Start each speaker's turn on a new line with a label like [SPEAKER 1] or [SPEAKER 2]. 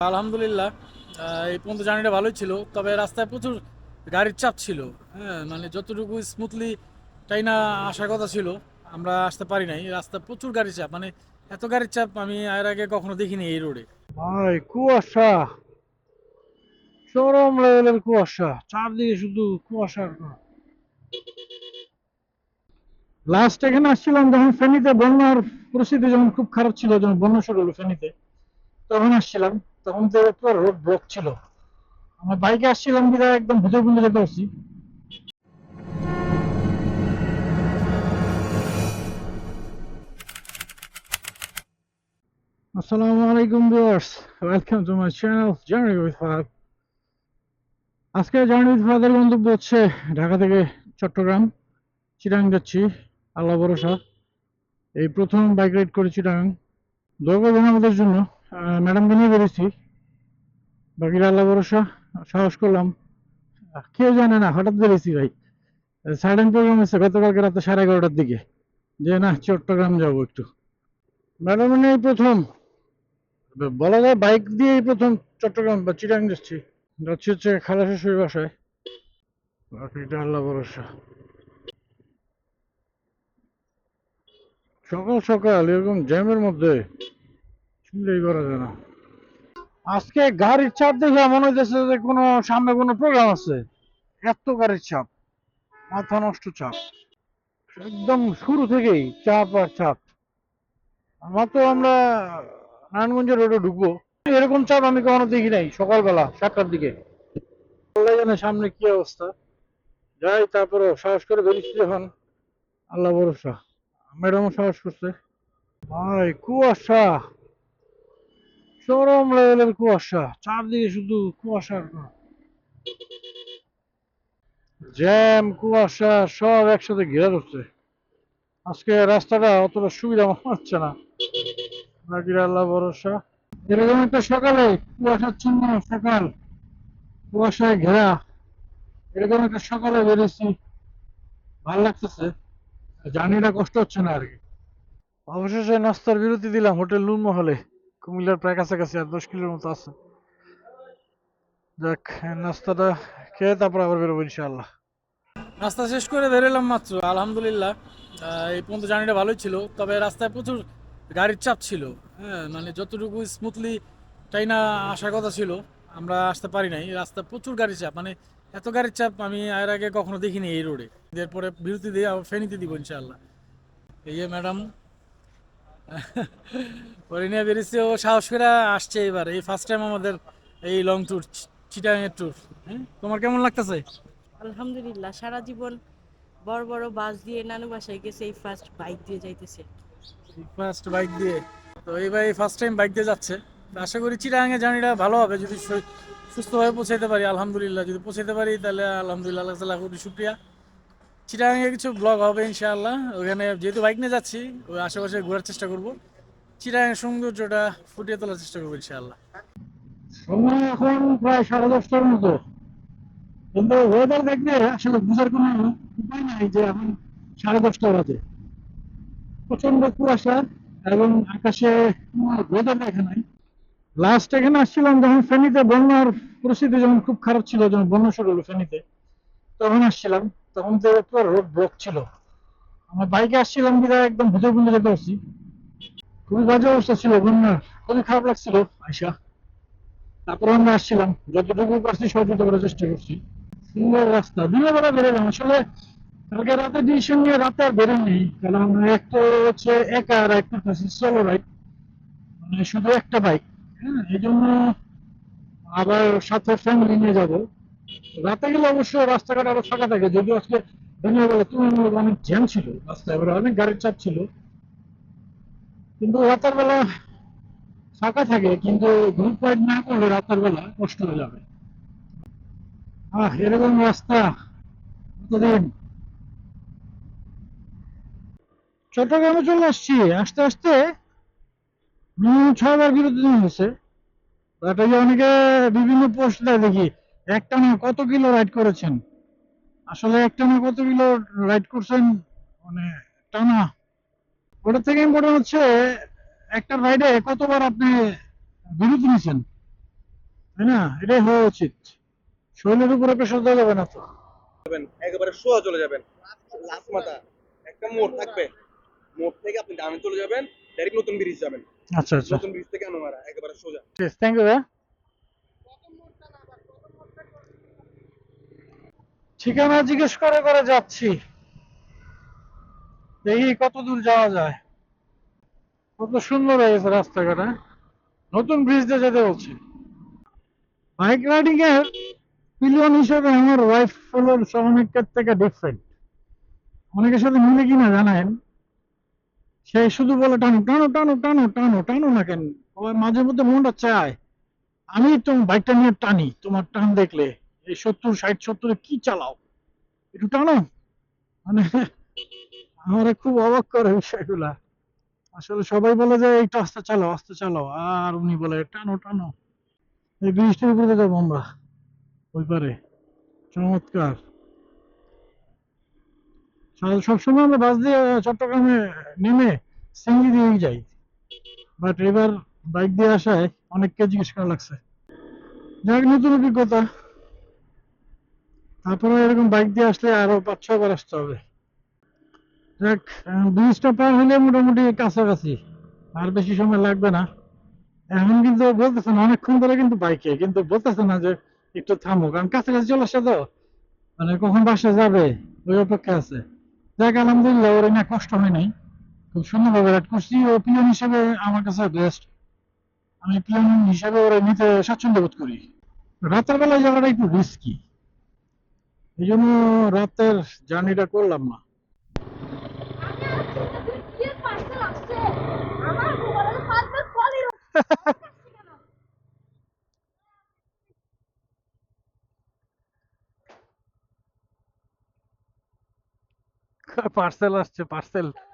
[SPEAKER 1] আলহামদুলিল্লাহ এই পর্যন্ত জার্নিটা ভালোই ছিল, তবে রাস্তায় প্রচুর গাড়ির চাপ ছিল হ্যাঁ মানে যতটুকু স্মুথলি তাই না আসার কথা ছিল, আমরা আসতে পারি নাই, রাস্তায় প্রচুর গাড়ির চাপ মানে এত গাড়ির চাপ আমি এর আগে কখনো দেখিনি এই রোডে
[SPEAKER 2] ভাই, কুয়াশা। চরম লেভেলের কুয়াশা, চারদিকে শুধু কুয়াশার লাস্ট এখানে আসছিলাম যখন ফেনীতে, বন্যার পরিস্থিতি যখন খুব খারাপ ছিল, যখন বন্যা শুরু হলো ফেনীতে, তখন আসছিলাম। তখন তো রোড ব্লক ছিল। আমার বাইকে আসছিলাম বিধায় একদম ভিতর পর্যন্ত যেতে পারছি আসসালামু আলাইকুম viewers welcome to my channel journey with আজকে জার্নি উইথ গন্তব্য হচ্ছে ঢাকা থেকে চট্টগ্রাম, চিটাং যাচ্ছি, আল্লাহ ভরসা। এই প্রথম বাইক রাইড করে করবেন আমাদের জন্য। ম্যাডামকে নিয়ে বেরিয়েছি। বাকিরা আল্লাহ ভরসা, সাহস করলাম। কেউ জানে না, হঠাৎ বেরিয়েছি ভাই। সাইডেন প্রোগ্রাম হচ্ছে গতকালকে রাতে সাড়ে এগারোটার দিকে। যে না, চট্টগ্রাম যাব একটু। ম্যাডাম এই প্রথম, বলা যায় বাইক দিয়ে এই প্রথম চট্টগ্রাম বা চিরাং যাচ্ছি। যাচ্ছি হচ্ছে খালা শ্বশুর বাসায়। বাকিটা আল্লাহ ভরসা। সকাল সকাল এরকম জ্যামের মধ্যে চিন্তাই করা যায় না। আজকে গাড়ির চাপ দেখে মনে হইতেছে যে কোনো সামনে কোনো প্রোগ্রাম আছে। এত গাড়ির চাপ, মাথা নষ্ট চাপ। একদম শুরু থেকেই চাপ আর চাপ। মাত্র আমরা নারায়ণগঞ্জ রোডে ঢুকবো। এরকম চাপ আমি কখনো দেখি নাই সকালবেলা, সাতটার দিকে। আল্লাহ জানে সামনে কি অবস্থা। যাই তারপরে সাহস করে বেরিয়েছি যখন। আল্লাহ ভরসা। ম্যাডামও সাহস করছে। ভাই, কুয়াশা। চরম লেভেলের কুয়াশা। চারদিকে শুধু কুয়াশার জ্যাম, কুয়াশা, সব একসাথে ঘেরা ধরছে। আজকে রাস্তাটা অতটা সুবিধা হচ্ছে না। বাকিরা আল্লাহ ভরসা। এরকম একটা সকালে সকাল। কুয়াশায় ঘেরা। এরকম একটা সকালে বেরিয়েছি। ভালো লাগতেছে। জার্নিটা কষ্ট হচ্ছে না আর কি। অবশেষে নাস্তার বিরতি দিলাম হোটেল নুন মহলে। কুমিল্লার প্রায় কাছাকাছি, আর দশ কিলোর মতো আছে। যাক, নাস্তাটা খেয়ে তারপর আবার বেরোবো ইনশাআল্লাহ।
[SPEAKER 1] রাস্তা শেষ করে বেরোলাম মাত্র, আলহামদুলিল্লাহ। এই পর্যন্ত জার্নিটা ভালোই ছিল, তবে রাস্তায় প্রচুর গাড়ির চাপ ছিল হ্যাঁ মানে যতটুকু স্মুথলি তাই না আসার কথা ছিল, আমরা আসতে পারি নাই। রাস্তায় প্রচুর গাড়ির চাপ মানে এত গাড়ির চাপ আমি এর আগে কখনো দেখিনি এই রোডে এরপরে বিরতি দিয়ে আবার ফেনীতে দিব ইনশাআল্লাহ। এই ম্যাডাম ওরে নিয়ে বেরিয়েছে ও সাহস করে আসছে এবার। এই ফার্স্ট টাইম আমাদের এই লং ট্যুর চিটাঙের ট্যুর হ্যাঁ? তোমার কেমন লাগতেছে?
[SPEAKER 3] আলহামদুলিল্লাহ সারা জীবন বড় বড় বাস দিয়ে নানু বাসায় গেছে এই ফার্স্ট বাইক দিয়ে যাইতেছে।
[SPEAKER 1] ফার্স্ট বাইক দিয়ে। তো এই ফার্স্ট টাইম বাইক দিয়ে যাচ্ছে। আশা করি চিরাঙে জার্নিটা ভালো হবে। যদি সুস্থভাবে পৌঁছাতে পারি আলহামদুলিল্লাহ। যদি পৌঁছাতে পারি তাহলে আলহামদুলিল্লাহ আল্লাহ তালা খুবই শুক্রিয়া। চিরাঙে কিছু ব্লগ হবে ইনশাআল্লাহ। ওখানে যেহেতু বাইক নিয়ে যাচ্ছি ওই আশেপাশে ঘোরার চেষ্টা করব। চিরাঙের সৌন্দর্যটা ফুটিয়ে তোলার চেষ্টা করব ইনশাআল্লাহ।
[SPEAKER 2] সময় এখন প্রায় সাড়ে দশটার মতো। কিন্তু ওয়েদার দেখলে আসলে কোনো উপায় নাই যে এখন সাড়ে দশটা বাজে। প্রচণ্ড কুয়াশা এবং আকাশে ওয়েদার দেখা নাই। লাস্ট এখানে আসছিলাম যখন ফেনীতে বন্যার পরিস্থিতি যখন খুব খারাপ ছিল, যখন বন্যা শুরু হলো ফেনীতে, তখন আসছিলাম। তখন তো পুরো রোড ব্লক ছিল। আমার বাইকে আসছিলাম বিধায় একদম ভিতর পর্যন্ত যেতে পারছি খুবই বাজে অবস্থা ছিল বন্যার খুবই খারাপ লাগছিল আইসা তারপরে আমরা আসছিলাম, যতটুকু পারছি সহযোগিতা করার চেষ্টা করছি। সুন্দর রাস্তা, দিনের বেলা বেরোলাম আসলে কালকে রাতে ডিসিশন নিয়ে রাতে আর বেরোয়নি কারণ একটা হচ্ছে একা আর একটা হচ্ছে সোলো রাইড মানে শুধু একটা বাইক হ্যাঁ এই জন্য আবার সাথে ফ্যামিলি নিয়ে যাব। রাতে গেলে রাস্তাঘাট আরও ফাঁকা থাকে। আজকে তুলনামূলক অনেক জ্যাম ছিল, রাস্তায় অনেক গাড়ির চাপ ছিল। কিন্তু রাতের বেলা ফাঁকা থাকে, কিন্তু গ্রুপ রাইড না করলে রাতের বেলা কষ্ট হয়ে যাবে। আহ, এরকম রাস্তা কতদিন? চট্টগ্রামে চলে আসছি। আস্তে আসতে ছয়বার নেওয়া হয়েছে। অনেকে বিভিন্ন পোস্ট দেয় দেখি একটা না কত কিলো রাইড করেছেন? আসলে একটা না কত কিলো রাইড করছেন? মানে টানা ওটা থেকে ইম্পর্টেন্ট হচ্ছে একটা রাইডে কতবার আপনি বিরতি নিয়েছেন? তাই না? এটাই হওয়া উচিত। শরীরের উপরে প্রেশার দেওয়া যাবে না তো।
[SPEAKER 4] একেবারে সোজা চলে যাবেন। লাস্ট মাথা। একটা মোড় থাকবে। মোড় থেকে আপনি ডানে চলে যাবেন ডাইরেক্ট নতুন ব্রিজ যাবেন।
[SPEAKER 2] আচ্ছা আচ্ছা।
[SPEAKER 4] নতুন ব্রিজ থেকে আনোয়ারা একেবারে সোজা।
[SPEAKER 2] থ্যাংক ইউ ভাইয়া। ঠিকানা জিজ্ঞেস করে করে যাচ্ছি। দেখি কত দূর যাওয়া যায়। কত সুন্দর হয়েছে রাস্তাঘাট হ্যাঁ? নতুন ব্রিজ দিয়ে যেতে বলছি। বাইক রাইডিং এর পিলিয়ন হিসেবে আমার ওয়াইফ হলো অনেকের থেকে ডিফারেন্ট অনেকের সাথে মিলে কিনা জানেন। সে শুধু বলে, টানো টানো টানো টানো টানো টানো না কেন? মাঝে মধ্যে মনটা চায়, আমি তোমার বাইকটা নিয়ে টানি, তোমার টান দেখলে। এই সত্তর, ষাট, সত্তরে কি চালাও? একটু টানো। মানে আমার খুব অবাক করে বিষয়গুলা। আসলে সবাই বলে যে এইটা আস্তে চালাও আস্তে চালাও। আর উনি বলে, টানো টানো। এই ব্রিজটার উপরে যাব আমরা। ওই পারে। চমৎকার। সবসময় আমরা বাস দিয়ে চট্টগ্রামে নেমে সিঙ্গি দিয়েই যাই। বাট এবার বাইক দিয়ে আসায় অনেককে জিজ্ঞেস করা লাগছে। যাক, নতুন অভিজ্ঞতা। তারপরে এরকম বাইক দিয়ে আসলে আরও পাঁচ ছয় বার আসতে হবে। যাক ব্রিজটা পার হলে মোটামুটি কাছাকাছি, আর বেশি সময় লাগবে না। এখন কিন্তু বলতেছে না, অনেকক্ষণ ধরে কিন্তু বাইকে কিন্তু বলতেছে না যে একটু থামো, কারণ কাছাকাছি চলে আসছে তো। মানে কখন বাসা যাবে, ওই অপেক্ষা আছে। যাক, আলহামদুলিল্লাহ, ওর না কষ্ট হয় নাই। খুব সুন্দরভাবে রাইড করছি। ও পিয়ন হিসেবে আমার কাছে বেস্ট আমি পিয়ন হিসেবে ওরা নিতে স্বাচ্ছন্দ্য বোধ করি। রাতের বেলায় যাওয়াটা একটু রিস্কি এই জন্য রাতের জার্নিটা করলাম না। পার্সেল আসছে পার্সেল।